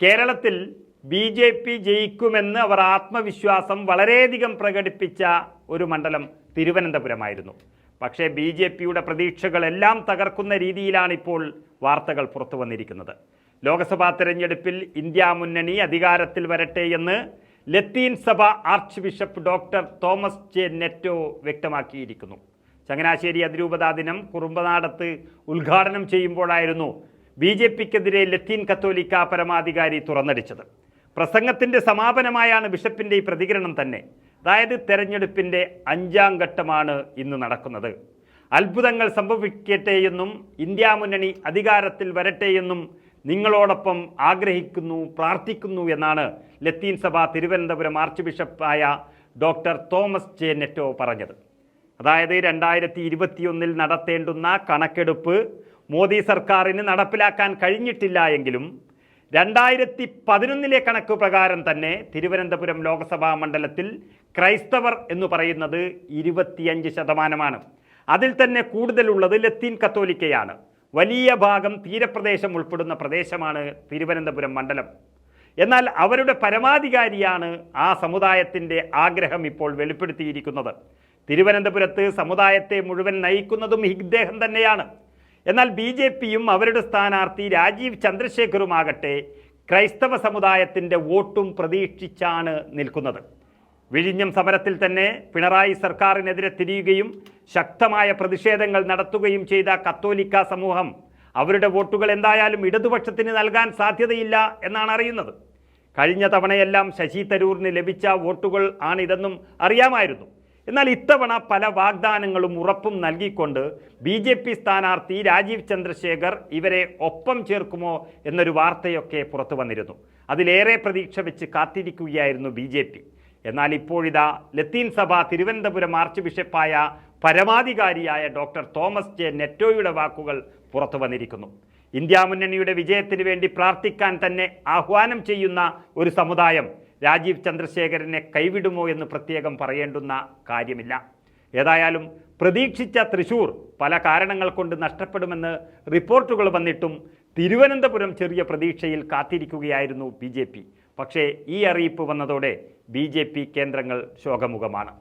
കേരളത്തിൽ B J P ജയിക്കുമെന്ന് അവർ ആത്മവിശ്വാസം വളരെയധികം പ്രകടിപ്പിച്ച ഒരു മണ്ഡലം തിരുവനന്തപുരമായിരുന്നു. പക്ഷേ ബി ജെ പിയുടെ പ്രതീക്ഷകളെല്ലാം തകർക്കുന്ന രീതിയിലാണ് ഇപ്പോൾ വാർത്തകൾ പുറത്തു വന്നിരിക്കുന്നത്. ലോക്സഭാ തെരഞ്ഞെടുപ്പിൽ ഇന്ത്യ മുന്നണി അധികാരത്തിൽ വരട്ടെ എന്ന് ലത്തീൻ സഭ archbishop doctor Thomas J Netto വ്യക്തമാക്കിയിരിക്കുന്നു. Changanassery അതിരൂപതാ ദിനം കുറുമ്പനാടത്ത് ഉദ്ഘാടനം ചെയ്യുമ്പോഴായിരുന്നു ബി ജെ പിക്കെതിരെ ലത്തീൻ കത്തോലിക്ക പരമാധികാരി തുറന്നടിച്ചത്. പ്രസംഗത്തിന്റെ സമാപനമായാണ് ബിഷപ്പിന്റെ ഈ പ്രതികരണം തന്നെ. അതായത് തെരഞ്ഞെടുപ്പിന്റെ അഞ്ചാം ഘട്ടമാണ് ഇന്ന് നടക്കുന്നത്. അത്ഭുതങ്ങൾ സംഭവിക്കട്ടെയെന്നും ഇന്ത്യ മുന്നണി അധികാരത്തിൽ വരട്ടെയെന്നും നിങ്ങളോടൊപ്പം ആഗ്രഹിക്കുന്നു പ്രാർത്ഥിക്കുന്നു എന്നാണ് ലത്തീൻ സഭ തിരുവനന്തപുരം ആർച്ച് ബിഷപ്പായ ഡോക്ടർ തോമസ് ജെ നെറ്റോ പറഞ്ഞത്. അതായത് രണ്ടായിരത്തി ഇരുപത്തിയൊന്നിൽ നടത്തേണ്ടുന്ന കണക്കെടുപ്പ് മോദി സർക്കാരിന് നടപ്പിലാക്കാൻ കഴിഞ്ഞിട്ടില്ല എങ്കിലും രണ്ടായിരത്തി പതിനൊന്നിലെ കണക്ക് പ്രകാരം തന്നെ തിരുവനന്തപുരം ലോക്സഭാ മണ്ഡലത്തിൽ ക്രൈസ്തവർ എന്ന് പറയുന്നത് ഇരുപത്തിയഞ്ച് ശതമാനമാണ്. അതിൽ തന്നെ കൂടുതലുള്ളത് ലത്തീൻ കത്തോലിക്കയാണ്. വലിയ ഭാഗം തീരപ്രദേശം ഉൾപ്പെടുന്ന പ്രദേശമാണ് തിരുവനന്തപുരം മണ്ഡലം. എന്നാൽ അവരുടെ പരമാധികാരിയാണ് ആ സമുദായത്തിന്റെ ആഗ്രഹം ഇപ്പോൾ വെളിപ്പെടുത്തിയിരിക്കുന്നത്. തിരുവനന്തപുരത്ത് സമുദായത്തെ മുഴുവൻ നയിക്കുന്നതും ഇദ്ദേഹം തന്നെയാണ്. എന്നാൽ ബി ജെ പിയും അവരുടെ സ്ഥാനാർത്ഥി രാജീവ് ചന്ദ്രശേഖറുമാകട്ടെ ക്രൈസ്തവ സമുദായത്തിന്റെ വോട്ടും പ്രതീക്ഷിച്ചാണ് നിൽക്കുന്നത്. വിഴിഞ്ഞം സമരത്തിൽ തന്നെ പിണറായി സർക്കാരിനെതിരെ തിരിയുകയും ശക്തമായ പ്രതിഷേധങ്ങൾ നടത്തുകയും ചെയ്ത കത്തോലിക്ക സമൂഹം അവരുടെ വോട്ടുകൾ എന്തായാലും ഇടതുപക്ഷത്തിന് നൽകാൻ സാധ്യതയില്ല എന്നാണ് അറിയുന്നത്. കഴിഞ്ഞ തവണയെല്ലാം ശശി തരൂറിന് ലഭിച്ച വോട്ടുകൾ ആണിതെന്നും അറിയാമായിരുന്നു. എന്നാൽ ഇത്തവണ പല വാഗ്ദാനങ്ങളും ഉറപ്പും നൽകിക്കൊണ്ട് ബി ജെ പി സ്ഥാനാർത്ഥി രാജീവ് ചന്ദ്രശേഖർ ഇവരെ ഒപ്പം ചേർക്കുമോ എന്നൊരു വാർത്തയൊക്കെ പുറത്തു വന്നിരുന്നു. അതിലേറെ പ്രതീക്ഷ വെച്ച് കാത്തിരിക്കുകയായിരുന്നു ബി ജെ പി. എന്നാൽ ഇപ്പോഴിതാ ലത്തീൻ സഭ തിരുവനന്തപുരം ആർച്ച് ബിഷപ്പായ പരമാധികാരിയായ ഡോക്ടർ തോമസ് ജെ നെറ്റോയുടെ വാക്കുകൾ പുറത്തു വന്നിരിക്കുന്നു. ഇന്ത്യ മുന്നണിയുടെ വിജയത്തിന് വേണ്ടി പ്രാർത്ഥിക്കാൻ തന്നെ ആഹ്വാനം ചെയ്യുന്ന ഒരു സമുദായം രാജീവ് ചന്ദ്രശേഖരനെ കൈവിടുമോ എന്ന് പ്രത്യേകം പറയേണ്ടുന്ന കാര്യമില്ല. ഏതായാലും പ്രതീക്ഷിച്ച തൃശൂർ പല കാരണങ്ങൾ കൊണ്ട് നഷ്ടപ്പെടുമെന്ന് റിപ്പോർട്ടുകൾ വന്നിട്ടും തിരുവനന്തപുരം ചെറിയ പ്രതീക്ഷയിൽ കാത്തിരിക്കുകയായിരുന്നു ബി പക്ഷേ ഈ അറിയിപ്പ് വന്നതോടെ ബി കേന്ദ്രങ്ങൾ ശോകമുഖമാണ്.